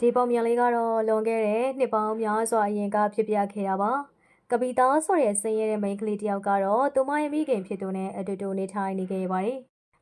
ဒီပုံမြန်လေးကတော့လွန်ခဲ့တဲ့နှစ်ပေါင်းများစွာအရင်ကဖြစ်ပျက်ခဲ့တာပါကပီတာဆိုတဲ့ဆင်းရဲတဲ့မိန်းကလေးတစ်ယောက်ကတော့သူမရဲ့မိခင်ဖြစ်သူနဲ့အတူတူနေထိုင်နေခဲ့ပါတယ်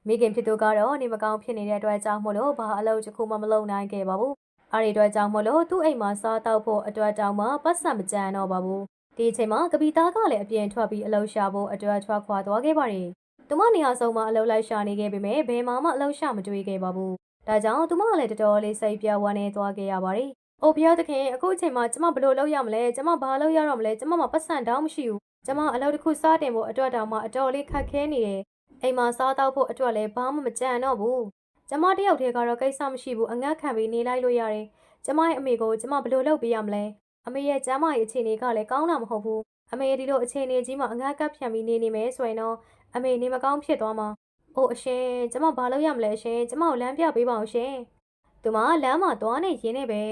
မိခင်ဖြစ်သူကတော့နေမကောင်းဖြစ်နေတဲ့အတွက်ကြောင့်မို့လို့ဘာအလုပ်တစ်ခုမှမလုပ်နိုင်ခဲ့ပါဘူးအဲ့ဒီအတွက်ကြောင့်မို့လို့သူ့အိမ်မှာစားတောက်ဖို့အတွက်ကြောင့်မှပတ်စံမကြမ်းတော့ပါဘူးဒီအချိန်မှာကပီတာကလည်းအပြင်ထွက်ပြီးအလုပ်ရှာဖို့အတွက်ထွက်ခွာသွားခဲ့ပါတယ်သူမနေရာဆုံးမှာအလုပ်လိုက်ရှာနေခဲ့ပေမဲ့ဘယ်မှမအလုပ်ရှာမတွေ့ခဲ့ပါဘူး ဒါကြောင့်သူမကလည်းတော်တော်လေးစိတ်ပြဝမ်းနေသွားခဲ့ရပါတယ်။အိုဘုရားသခင်အခုအချိန်မှာကျမဘယ်လိုလုပ်ရမလဲကျမဘာလုပ်ရတော့မလဲကျမမှာပတ်စံတောင်းမရှိဘူး။ကျမအလုပ်တစ်ခုစတင်ဖို့အတွက်တောင်မှအတော်လေးခက်ခဲနေတယ်။အိမ်မှာစားတောက်ဖို့အတွက်လည်းဘာမှမကြံတော့ဘူး။ကျမတယောက်တည်းကတော့ကိစ္စမရှိဘူးအငတ်ခံပြီးနေလိုက်လို့ရတယ်။ကျမရဲ့အမေကိုကျမဘယ်လိုလုပ်ပေးရမလဲ။အမေရဲ့ကျမ်းမာရေးအခြေအနေကလည်းကောင်းတာမဟုတ်ဘူး။အမေဒီလိုအခြေအနေကြီးမှာအငတ်ကပ်ဖြန်ပြီးနေနေမယ်ဆိုရင်တော့အမေနေမကောင်းဖြစ်သွားမှာ။ အိုအရှင်ကျမဘာလုပ်ရမလဲရှင်ကျမကိုလမ်းပြပေးပါအောင်ရှင်သူမလမ်းမှာသွားနေရင်းနဲ့ပဲ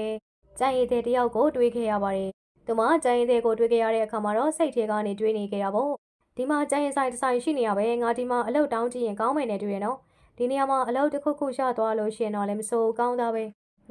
ကြံရည်တဲ့တယောက်ကိုတွေးခဲ့ရပါတယ်သူမကြံရည်တဲ့ကိုတွေးခဲ့ရတဲ့အခါမှာတော့စိတ်ထဲကနေတွေးနေခဲ့တာပေါ့ဒီမှာကြံရည်ဆိုင်တစ်ဆိုင်ရှိနေရပဲငါဒီမှာအလုပ်တောင်းကြည့်ရင်ကောင်းမယ်နဲ့တွေ့ရနော်ဒီနေရာမှာအလုပ်တစ်ခုခုရသွားလို့ရှင်တော့လည်းမစိုးကောင်းသားပဲ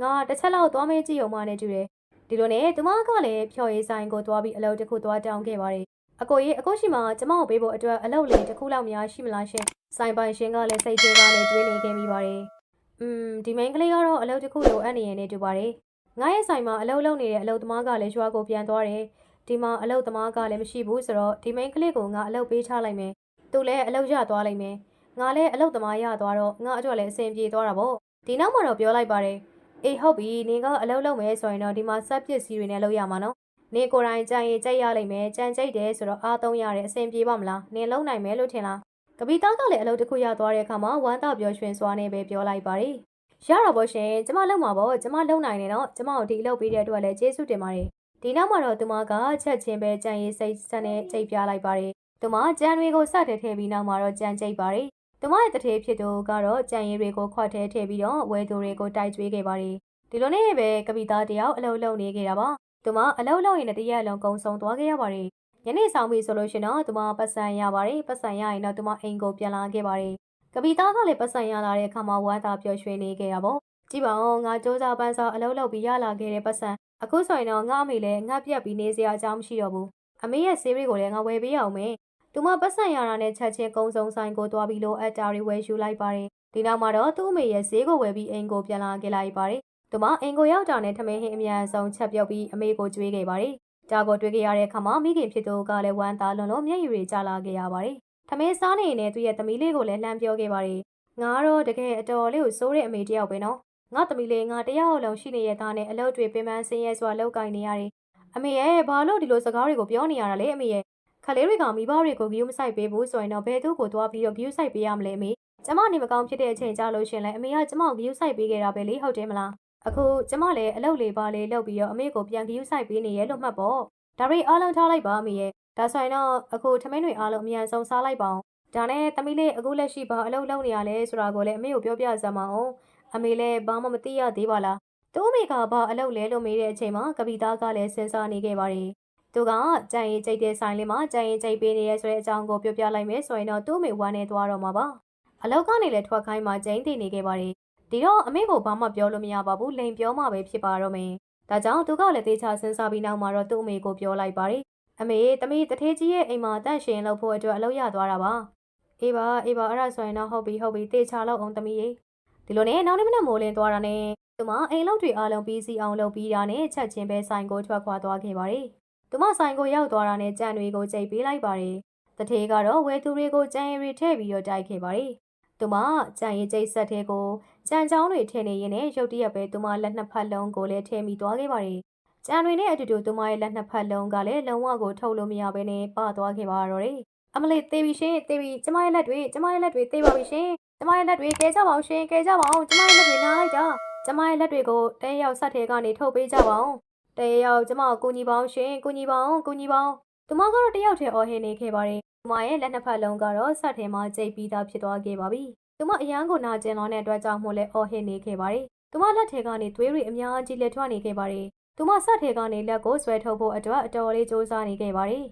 ငါတစ်ချက်လောက်သွားမေးကြည့်အောင်မနဲ့တွေ့တယ်ဒီလိုနဲ့သူမကလည်းဖြော်ရည်ဆိုင်ကိုသွားပြီးအလုပ်တစ်ခုသွားတောင်းခဲ့ပါတယ်အကိုကြီးအကိုရှိမှကျမကိုပေးဖို့အတွက်အလုပ်လေးတစ်ခုလောက်များရှိမလားရှင် ဆိုင်ပိုင်ရှင်ကလည်းစိတ်ထဲကနေတွေးနေခဲ့မိပါတယ်။อืมဒီမိန်းကလေးကတော့အလုပ်တစ်ခုလိုအပ်နေရနေတူပါတယ်။ငါရဲ့ဆိုင်မှာအလုပ်လုပ်နေတဲ့အလုပ်သမားကလည်းရွာကိုပြန်သွားတယ်။ဒီမှာအလုပ်သမားကလည်းမရှိဘူးဆိုတော့ဒီမိန်းကလေးကိုငါအလုပ်ပေးချလိုက်မယ်။သူလည်းအလုပ်ရသွားလိုက်မယ်။ငါလည်းအလုပ်သမားရသွားတော့ငါအတွက်လည်းအဆင်ပြေသွားတာပေါ့။ဒီနောက်မှာတော့ပြောလိုက်ပါတယ်။အေးဟုတ်ပြီနင်ကအလုပ်လုပ်မယ်ဆိုရင်တော့ဒီမှာစက်ပစ္စည်းတွေနဲ့လုပ်ရမှာနော်။နင်ကိုယ်တိုင်ကြံရင်ကြိုက်ရလိမ့်မယ်။ကြံကြိုက်တယ်ဆိုတော့အားသုံးရတယ်အဆင်ပြေပါမလား။နင်လုံနိုင်မယ်လို့ထင်လား။ ကပီတာကလည်းအလုပ်တစ်ခုရသွားတဲ့အခါမှာဝမ်းသာပျော်ရွှင်စွာနဲ့ပဲပြောလိုက်ပါတယ်။ရတာပေါ့ရှင်ကျမလုံမှာပေါ့ကျမလုံနိုင်တယ်နော်ကျမတို့ဒီအလုပ်ပေးတဲ့အတွက်လည်းကျေးဇူးတင်ပါတယ်။ဒီနောက်မှာတော့သူမကချက်ချင်းပဲကြံရည်စိတ်ဆက်နဲ့ကြိတ်ပြလိုက်ပါတယ်။သူမကြံတွေကိုစတဲ့ထည့်ပြီးနောက်မှာတော့ကြံကြိတ်ပါတယ်။သူမရဲ့တထေးဖြစ်သူကတော့ကြံရည်တွေကိုခွက်ထဲထည့်ပြီးတော့ဝဲသူတွေကိုတိုက်ကျွေးခဲ့ပါတယ်။ဒီလိုနဲ့ပဲကပီတာတယောက်အလုပ်လုပ်နေခဲ့တာပါ။သူမအလုပ်လုပ်ရင်တရက်လုံးကုံဆုံးသွားခဲ့ရပါတယ်။ ညနေဆောင်ပြီဆိုလို့ရှင်တော့သူမပတ်စံရပါတယ်ပတ်စံရရင်တော့သူမအိမ်ကိုပြန်လာခဲ့ပါတယ်ကပီတာကလည်းပတ်စံရလာတဲ့အခါမှာဝမ်းသာပျော်ရွှင်နေခဲ့တာပေါ့ကြည့်ပါဦးငါစူးစမ်းပန်းစားအလုပ်လုပ်ပြီးရလာခဲ့တဲ့ပတ်စံအခုဆိုရင်တော့ငါအမေလည်းငါပြက်ပြီးနေစရာအကြောင်းမရှိတော့ဘူးအမေရဲ့ဆေးတွေကိုလည်းငါဝယ်ပေးအောင်မယ်သူမပတ်စံရတာနဲ့ချက်ချင်းကုန်းစုံဆိုင်ကိုသွားပြီးလိုအပ်တာတွေဝယ်ယူလိုက်ပါတယ်ဒီနောက်မှာတော့သူ့အမေရဲ့ဈေးကိုဝယ်ပြီးအိမ်ကိုပြန်လာခဲ့လိုက်ပါတယ်သူမအိမ်ကိုရောက်တာနဲ့ထမင်းဟင်းအမြန်ဆုံးချက်ပြုတ်ပြီးအမေကိုကြွေးခဲ့ပါတယ် ဒါကိုတွေ့ခဲ့ရတဲ့အခါမှာမိခင်ဖြစ်သူကလည်းဝမ်းသာလွန်လို့မျက်ရည်တွေကျလာခဲ့ရပါတယ်။ထမင်းစားနေရင်လည်းသူ့ရဲ့သမီးလေးကိုလည်းလှမ်းပြောခဲ့ပါတယ်။ငါတော့တကယ်အတော်လေးကိုစိုးတဲ့အမေတယောက်ပဲနော်။ငါသမီးလေးငါတယောက်လုံးရှိနေတဲ့သားနဲ့အလုပ်တွေပင်ပန်းဆင်းရဲစွာလောက်ကင်နေရတယ်။အမေရဲ့ဘာလို့ဒီလိုစကားတွေကိုပြောနေရတာလဲအမေရဲ့ခလေးတွေကမိဘတွေကိုဂယူးမဆိုင်ပေးဘူးဆိုရင်တော့ဘယ်သူ့ကိုသွားပြီးတော့ဂယူးဆိုင်ပေးရမလဲအမေ။ကျမနေမကောင်းဖြစ်တဲ့အချိန်ကြာလို့ရှင်လဲအမေကကျမကိုဂယူးဆိုင်ပေးခဲ့တာပဲလေဟုတ်တယ်မလား။ အခုကျမလည်းအလုပ်လေးပါလေးလုပ်ပြီးတော့အမေကိုပြန်ဂယူးဆိုင်ပေးနေရဲ့လို့မှတ်ပေါ့။ဒါတွေအားလုံးထားလိုက်ပါအမေရဲ့။ဒါဆိုရင်တော့အခုထမင်းတွေအားလုံးအမြန်ဆုံးစားလိုက်ပါအောင်။ဒါနဲ့သမီးလေးအခုလက်ရှိဘာအလုပ်လုပ်နေရလဲဆိုတာကိုလည်းအမေကိုပြောပြစမ်းပါအောင်။အမေလည်းဘာမှမသိရသေးပါလား။သူ့အမေကဘာအလုပ်လဲလို့မေးတဲ့အချိန်မှာကပီတာကလည်းစဉ်းစားနေခဲ့ပါတယ်။သူကကြံရင်ကြိတ်တဲ့ဆိုင်လေးမှာကြံရင်ကြိတ်ပေးနေရဲဆိုတဲ့အကြောင်းကိုပြောပြလိုက်မယ်ဆိုရင်တော့သူ့အမေဝမ်းနေသွားတော့မှာပါ။အလောက်ကနေလည်းထွက်ခိုင်းမှကျင်းတည်နေခဲ့ပါတယ်။ ဒီတော့အမေကိုဘာမှပြောလို့မရပါဘူးလိန်ပြောမှပဲဖြစ်ပါတော့မယ်။ဒါကြောင့်သူကလည်းတေချာစဉ်းစားပြီးနောက်မှာတော့သူ့အမေကိုပြောလိုက်ပါတယ်။အမေတမီးတထေးကြီးရဲ့အိမ်မှာတန့်ရှင်လုပ်ဖို့အတွက်အလုပ်ရသွားတာပါ။အေးပါအေးပါအဲ့ဒါဆိုရင်တော့ဟုတ်ပြီဟုတ်ပြီတေချာလောက်အောင်တမီးရေဒီလိုနဲ့နောက်နေ့မနက်မိုးလင်းသွားတာနဲ့သူမအိမ်လောက်တွေအားလုံးပြီးစီအောင်လုပ်ပြီးတာနဲ့ချက်ချင်းပဲဆိုင်ကိုထွက်ခွာသွားခဲ့ပါတယ်။သူမဆိုင်ကိုရောက်သွားတာနဲ့ကြံတွေကိုကြိတ်ပေးလိုက်ပါတယ်။တထေးကတော့ဝဲသူတွေကိုကြံရီထည့်ပြီးတော့တိုက်ခဲ့ပါတယ်။ သူမကြံရီကြိတ်ဆက်တဲ့ကိုကြံချောင်းတွေထည့်နေရင်နဲ့ရုတ်တရက်ပဲသူမလက်နှစ်ဖက်လုံးကိုလည်းထည့်မိသွားခဲ့ပါတယ်။ကြံတွေနဲ့အတူတူသူမရဲ့လက်နှစ်ဖက်လုံးကလည်းလုံးဝကိုထုတ်လို့မရဘဲနဲ့ပသွားခဲ့ပါတော့တယ်။အမလေးသေးပြီရှင်သေးပြီကျမရဲ့လက်တွေကျမရဲ့လက်တွေသေးပါပြီရှင်ကျမရဲ့လက်တွေကဲကြပါအောင်ရှင်ကဲကြပါအောင်ကျမရဲ့လက်တွေနားလိုက်တာကျမရဲ့လက်တွေကိုတဲရောက်ဆက်ထဲကနေထုတ်ပေးကြပါအောင်တဲရောက်ကျမကိုကူညီပါအောင်ရှင်ကူညီပါအောင်ကူညီပါအောင်သူမကတော့တယောက်တည်းအော်ဟစ်နေခဲ့ပါတယ် သူမရဲ့လက်နှစ်ဖက်လုံးကတော့ဆက်ထဲမှာကြိတ်ပြီးသားဖြစ်သွားခဲ့ပါပြီသူမအရန်ကိုနာကျင်လောတဲ့အတွက်ကြောင့်မို့လဲအော်ဟစ်နေခဲ့ပါတယ်သူမလက်ထဲကနေသွေးတွေအများကြီးလက်ထွက်နေခဲ့ပါတယ်သူမဆက်ထဲကနေလက်ကိုဆွဲထုတ်ဖို့အတွက်အတော်လေးစူးစမ်းနေခဲ့ပါတယ်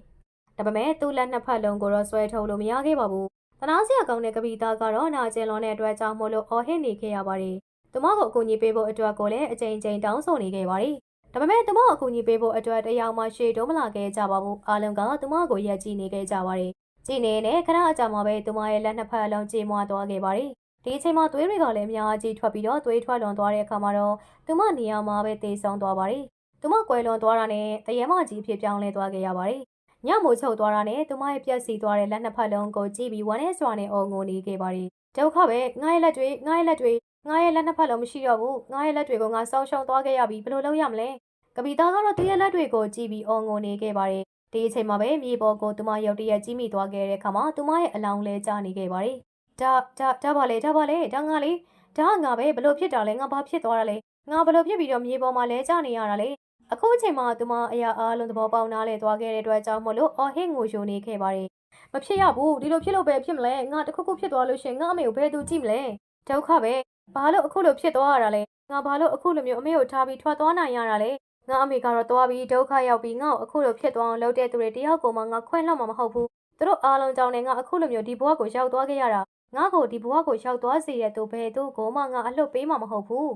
ဒါပေမဲ့သူ့လက်နှစ်ဖက်လုံးကိုတော့ဆွဲထုတ်လို့မရခဲ့ပါဘူးတနာစရာကောင်းတဲ့ကပီတာကတော့နာကျင်လွန်တဲ့အတွက်ကြောင့်မို့လို့အော်ဟစ်နေခဲ့ရပါတယ်သူမကိုအကူအညီပေးဖို့အတွက်ကိုလည်းအကြိမ်ကြိမ်တောင်းဆိုနေခဲ့ပါတယ်။ဒါပေမဲ့သူမကိုအကူအညီပေးဖို့အတွက်တရားမှရှေ့တော့မလာခဲ့ကြပါဘူး။အားလုံးကသူမကိုရက်ကြည့်နေခဲ့ကြပါတယ်။ ကြည်နေနဲ့ခဏအကြာမှာပဲသူမရဲ့လက်နှစ်ဖက်အလုံးကြေမွာသွားခဲ့ပါတယ်။ဒီအချိန်မှာသွေးတွေကလည်းအများကြီးထွက်ပြီးတော့သွေးထွက်လွန်သွားတဲ့အခါမှာတော့သူမနေရာမှာပဲတေဆုံးသွားပါတယ်။သူမကွယ်လွန်သွားတာနဲ့တရေမကြီးအဖြစ်ပြောင်းလဲသွားခဲ့ရပါတယ်။ညမို့ချုပ်သွားတာနဲ့သူမရဲ့ပြက်စီသွားတဲ့လက်နှစ်ဖက်လုံးကိုကြည့်ပြီးဝမ်းနဲ့စွာနဲ့အုံငိုနေခဲ့ပါတယ်။ဒုက္ခပဲငါရဲ့လက်တွေငါရဲ့လက်တွေငါရဲ့လက်နှစ်ဖက်လုံးမရှိတော့ဘူးငါရဲ့လက်တွေကိုငါစောင်းရှုံသွားခဲ့ရပြီဘယ်လိုလုပ်ရမလဲ။ကပီတာကတော့သူ့ရဲ့လက်တွေကိုကြည့်ပြီးအုံငိုနေခဲ့ပါတယ်။ ဒီအချိန်မှာပဲမြေပေါ်ကိုသူမရုတ်တရက်ကြီးမိသွားခဲ့တဲ့အခါမှာသူမရဲ့အလောင်းလဲကျနေခဲ့ပါတယ်။ဒါဒါဒါပါလေဒါပါလေဒါငါလေဒါငါပဲဘလို့ဖြစ်တာလဲငါဘာဖြစ်သွားတာလဲငါဘလို့ဖြစ်ပြီးတော့မြေပေါ်မှာလဲကျနေရတာလဲအခုအချိန်မှာသူမအရာအားလုံးသဘောပေါက်နားလဲသွားခဲ့တဲ့အတွက်ကြောင့်မလို့အော်ဟစ်ငိုယိုနေခဲ့ပါတယ်မဖြစ်ရဘူးဒီလိုဖြစ်လို့ပဲဖြစ်မလဲငါတခုခုဖြစ်သွားလို့ရှင်ငါအမေကိုဘယ်သူကြည့်မလဲဒုက္ခပဲဘာလို့အခုလိုဖြစ်သွားရတာလဲငါဘာလို့အခုလိုမျိုးအမေကိုထားပြီးထွက်သွားနိုင်ရတာလဲ ငါအမေကတော့သွားပြီးဒုက္ခရောက်ပြီးငါ့ကိုအခုလိုဖြစ်သွားအောင်လုပ်တဲ့သူတွေတယောက်ကိုမှငါခွင့်လွှတ်မှာမဟုတ်ဘူးသူတို့အားလုံးကြောင့်လည်းငါအခုလိုမျိုးဒီဘဝကိုရောက်သွားခဲ့ရတာငါ့ကိုဒီဘဝကိုရောက်သွားစေတဲ့သူဘယ်သူကိုမှငါအလွတ်ပေးမှာမဟုတ်ဘူး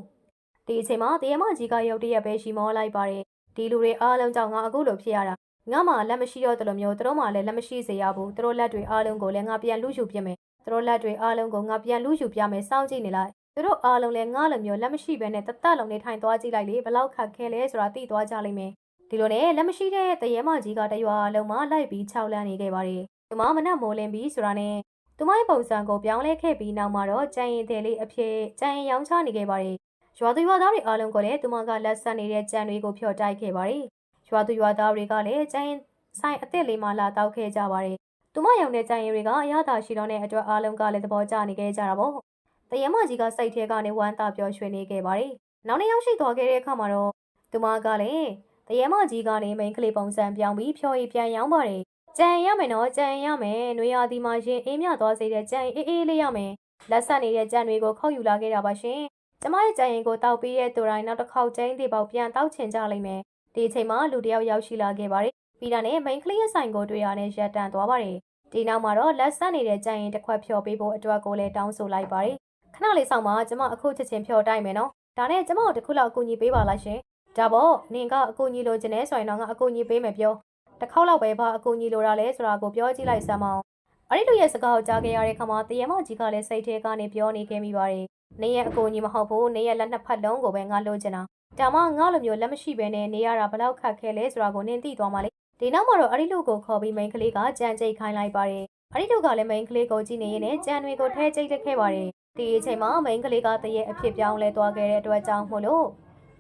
ဒီအချိန်မှာတရမကြီးကရုတ်တရက်ပဲရှိမောလိုက်ပါတယ်ဒီလူတွေအားလုံးကြောင့်ငါအခုလိုဖြစ်ရတာငါမှလက်မရှိတော့တယ်လို့မျိုးသူတို့မှလည်းလက်မရှိစေရဘူးသူတို့လက်တွေအားလုံးကိုလည်းငါပြန်လူရှုပြမယ်သူတို့လက်တွေအားလုံးကိုငါပြန်လူရှုပြမယ်စောင့်ကြည့်နေလိုက် သူတို့အားလုံးလည်းငါလိုမျိုးလက်မရှိဘဲနဲ့တသက်လုံးနေထိုင်သွားကြည့်လိုက်လေဘလောက်ခက်ခဲလဲဆိုတာသိသွားကြလိမ့်မယ်ဒီလိုနဲ့လက်မရှိတဲ့တရေမကြီးကတရွာလုံးမှလိုက်ပြီးခြောက်လန့်နေခဲ့ပါတယ်သူမမနက်မိုးလင်းပြီးဆိုတာနဲ့သူမရဲ့ပုံစံကိုပြောင်းလဲခဲ့ပြီးနောက်မှာတော့ကြံရင်တယ်လေးအဖြစ်ကြံရင်ရောင်းချနေခဲ့ပါတယ်ရွာသူရွာသားတွေအားလုံးကလည်းသူမကလက်ဆက်နေတဲ့ကြံတွေကိုဖျော်တိုက်ခဲ့ပါတယ်ရွာသူရွာသားတွေကလည်းကြံရင်ဆိုင်အစ်စ်လေးမှလာတောက်ခဲ့ကြပါတယ်သူမရောင်တဲ့ကြံရင်တွေကအရသာရှိတော့တဲ့အတွက်အားလုံးကလည်းသဘောကျနေခဲ့ကြတာပေါ့ တရမကြီးကစိတ်ထဲကနေဝမ်းသာပျော်ရွှင်နေခဲ့ပါတယ်နောက်နေ့ရောက်ရှိသွားခဲ့တဲ့အခါမှာတော့သူမကလည်းတရမကြီးကနေမိန်ကလေးပုံစံပြောင်းပြီးဖြော်ရည်ပြန်ရောင်းပါတယ်ကြံရမယ်နော်ကြံရမယ်။နှွေရသည်မှာရင်အေးမြသွားစေတဲ့ကြံအေးအေးလေးရမယ်။လက်ဆက်နေတဲ့ကြံတွေကိုခောက်ယူလာခဲ့တာပါရှင်။ကျမရဲ့ကြံရင်ကိုတောက်ပြီးတဲ့သူတိုင်းနောက်တစ်ခေါက်ကျင်းသေးပေါက်ပြန်တောက်ချင်ကြလိမ့်မယ်။ဒီအချိန်မှာလူတယောက်ရောက်ရှိလာခဲ့ပါတယ်။ပြီးတာနဲ့မိန်ကလေးရဲ့ဆိုင်ကိုတွေ့ရတဲ့ရက်တန်သွားပါတယ်။ဒီနောက်မှာတော့လက်ဆက်နေတဲ့ကြံရင်တစ်ခွက်ဖြော်ပေးဖို့အတွက်ကိုလည်းတောင်းဆိုလိုက်ပါတယ်။ ခဏလေးဆောင်ပါကျမအခုချက်ချင်းဖြော်တိုက်မယ်နော်။ဒါနဲ့ကျမကိုတစ်ခုလောက်အကူအညီပေးပါလားရှင်။ဒါပေါ့နင်ကအကူအညီလိုချင်နေဆိုရင်တော့ငါအကူအညီပေးမယ်ပြော။တစ်ခေါက်လောက်ပဲဘာအကူအညီလိုတာလဲဆိုတာကိုပြောကြည့်လိုက်စမ်းမအောင်။အဲ့ဒီလူရဲ့စကားကိုကြားခဲ့ရတဲ့ခါမှာတရေမကြီးကလည်းစိတ်ထဲကနေပြောနေခဲ့မိပါတယ်။နေရဲ့အကူအညီမဟုတ်ဘူးနေရဲ့လက်နှစ်ဖက်လုံးကိုပဲငါလိုချင်တာ။ဒါမှငါလိုမျိုးလက်မရှိဘဲနဲ့နေရတာဘလောက်ခက်ခဲလဲဆိုတာကိုနင်သိသွားမှလေ။ဒီနောက်မှာတော့အဲ့ဒီလူကိုခေါ်ပြီးမိန်ကလေးကကြံကြိတ်ခိုင်းလိုက်ပါတယ်။အဲ့ဒီလူကလည်းမိန်ကလေးကိုကြည့်နေရင်းနဲ့ကြံတွေကိုထဲကြိတ်တက်ခဲ့ပါတယ်။ ဒီအချိန်မှာမိန်ကလေးကတရေအဖြစ်ပြောင်းလဲသွားခဲ့တဲ့အတွက်ကြောင့်မို့လို့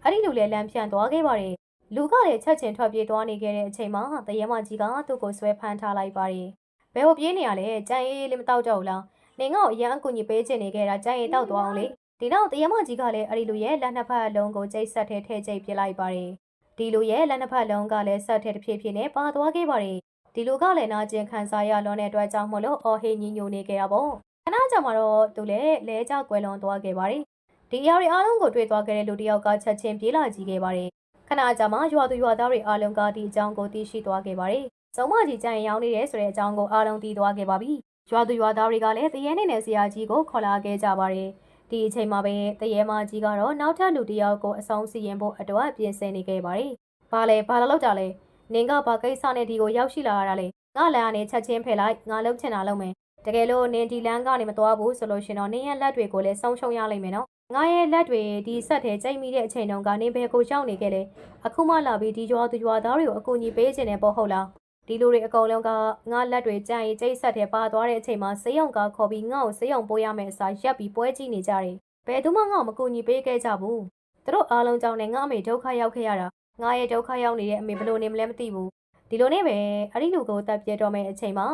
အဲ့ဒီလူလည်းလမ်းဖြန့်သွားခဲ့ပါတယ်။လူကလည်းချက်ချင်းထွက်ပြေးသွားနေခဲ့တဲ့အချိန်မှာတရေမကြီးကသူ့ကိုဆွဲဖမ်းထားလိုက်ပါတယ်။ဘယ်ကိုပြေးနေရလဲကြံအေးလေးမတောက်တော့ဘူးလား။နေငါ့ကိုအရန်အကူကြီးပေးချင်နေခဲ့တာကြံအေးတောက်သွားအောင်လေ။ဒီနောက်တရေမကြီးကလည်းအဲ့ဒီလူရဲ့လက်နှစ်ဖက်လုံးကိုကျိတ်ဆက်ထဲထဲကျိတ်ပြလိုက်ပါတယ်။ဒီလူရဲ့လက်နှစ်ဖက်လုံးကလည်းဆက်ထဲတစ်ဖြည်းဖြည်းနဲ့ပါသွားခဲ့ပါတယ်။ဒီလူကလည်းနာကျင်ခံစားရလွန်တဲ့အတွက်ကြောင့်မလို့အော်ဟေးညင်ညိုနေခဲ့တာပေါ့။ ခဏကြာမှတော့သူလည်းလဲကျကွယ်လွန်သွားခဲ့ပါတယ်။ဒီအရာတွေအားလုံးကိုတွေ့သွားခဲ့တဲ့လူတစ်ယောက်ကချက်ချင်းပြေးလာကြည့်ခဲ့ပါတယ်ခဏကြာမှရွာသူရွာသားတွေအားလုံးကဒီအကြောင်းကိုသိရှိသွားခဲ့ပါတယ်။စုံမကြီးကြံရောင်းနေတယ်ဆိုတဲ့အကြောင်းကိုအားလုံးသိသွားခဲ့ပါပြီ။ရွာသူရွာသားတွေကလည်းတရေနေနဲ့ဆရာကြီးကိုခေါ်လာခဲ့ကြပါတယ်။ဒီအချိန်မှာပဲတရေမကြီးကတော့နောက်ထပ်လူတစ်ယောက်ကိုအဆုံးစီရင်ဖို့အတွက်ပြင်ဆင်နေခဲ့ပါတယ်။ဘာလဲဘာလို့လောက်ကြလဲ။နင်ကဘာကိစ္စနဲ့ဒီကိုရောက်ရှိလာရတာလဲ။ငါလမ်းကနေချက်ချင်းဖယ်လိုက်ငါလှုပ်ချင်တာလုပ်မယ်။ တကယ်လို့နင်ဒီလမ်းကနေမသွားဘူးဆိုလို့ရှင်တော့နင်ရဲ့လက်တွေကိုလည်းဆုံးရှုံးရလိမ့်မယ်နော်ငါရဲ့လက်တွေဒီဆက်ထဲကြိတ်မိတဲ့အချိန်တုန်းကနေဘယ်ကိုရောက်နေခဲ့လဲအခုမှလာပြီးဒီရွာသူရွာသားတွေကိုအကူအညီပေးခြင်းနဲ့ပေါ့ဟုတ်လားဒီလူတွေအကုန်လုံးကငါလက်တွေကြံရင်ကြိတ်ဆက်ထဲပါသွားတဲ့အချိန်မှာစေးရုံကခေါ်ပြီးငါ့ကိုစေးရုံပိုးရမယ်အစားရက်ပြီးပွဲကြည့်နေကြတယ်ဘယ်သူမှငါ့ကိုမကူညီပေးခဲ့ကြဘူးသူတို့အားလုံးကြောင့်လည်းငါအမေဒုက္ခရောက်ခဲ့ရတာငါရဲ့ဒုက္ခရောက်နေတဲ့အမေဘယ်လိုနေမလဲမသိဘူးဒီလိုနဲ့ပဲအဲ့ဒီလူကိုတပ်ပြတော့မယ့်အချိန်မှာ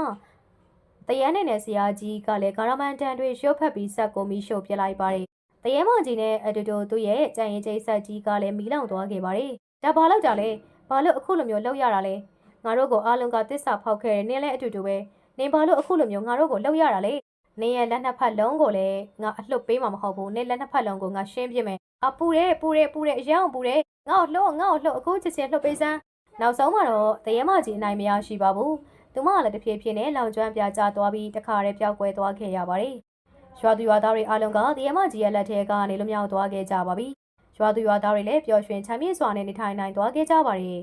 တရန်နဲ့နဲ့ဆရာကြီးကလည်းဂါရမန်တန်တွေရွှတ်ဖက်ပြီးဆက်ကိုမီးရှို့ပြလိုက်ပါတယ်တရေမကြီးနဲ့အတူတူသူ့ရဲ့ကြံရင်ကျိတ်ဆက်ကြီးကလည်းမီးလောင်သွားခဲ့ပါတယ်။ဒါဘာလို့ကြလဲ။ဘာလို့အခုလိုမျိုးလောက်ရတာလဲ။ငါတို့ကိုအားလုံးကတစ္ဆာဖောက်ခဲ့တယ်နင်းလည်းအတူတူပဲ။နင်ဘာလို့အခုလိုမျိုးငါတို့ကိုလောက်ရတာလဲ။နင်ရဲ့လက်နှစ်ဖက်လုံးကိုလည်းငါအလှုပ်ပေးမှာမဟုတ်ဘူး။နင်လက်နှစ်ဖက်လုံးကိုငါရှင်းပြမယ်။အပူတယ်ပူတယ်ပူတယ်အရန်ပူတယ်။ငါ့ကိုလှုပ်ငါ့ကိုလှုပ်အခုချက်ချင်းလှုပ်ပေးစမ်း။နောက်ဆုံးမှာတော့တရေမကြီးအနိုင်မရရှိပါဘူး။ သူမကလည်းတဖြည်းဖြည်းနဲ့လောင်ကျွမ်းပြကျသွားပြီးတခါတည်းပျောက်ကွယ်သွားခဲ့ရပါတယ်။ရွာသူရွာသားတွေအားလုံးကတရမကြီးရဲ့လက်ထဲကနေလွမြောက်သွားခဲ့ကြပါပြီ။ရွာသူရွာသားတွေလည်းပျော်ရွှင်ချမ်းမြေ့စွာနဲ့နေထိုင်နိုင်သွားခဲ့ကြပါတယ်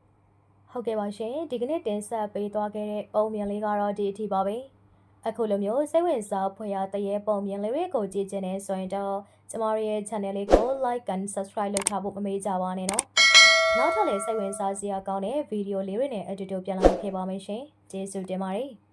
။ဟုတ်ကဲ့ပါရှင်ဒီကနေ့တင်ဆက်ပေးသွားခဲ့တဲ့ပုံမြင်လေးကတော့ဒီအထိပါပဲ။အခုလိုမျိုးစိတ်ဝင်စားဖွယ်ရာတရေပုံမြင်လေးတွေကိုကြည့်ချင်နေဆိုရင်တော့ကျမတို့ရဲ့ channel လေးကို like and subscribe လုပ်ထားဖို့မမေ့ကြပါနဲ့နော်။ နောက်ထပ်လည်းစိတ်ဝင်စားစရာကောင်းတဲ့ဗီဒီယိုလေးတွေနဲ့အတူတူပြန်လာခဲ့ပါမယ်ရှင်။ကျေးဇူးတင်ပါတယ်။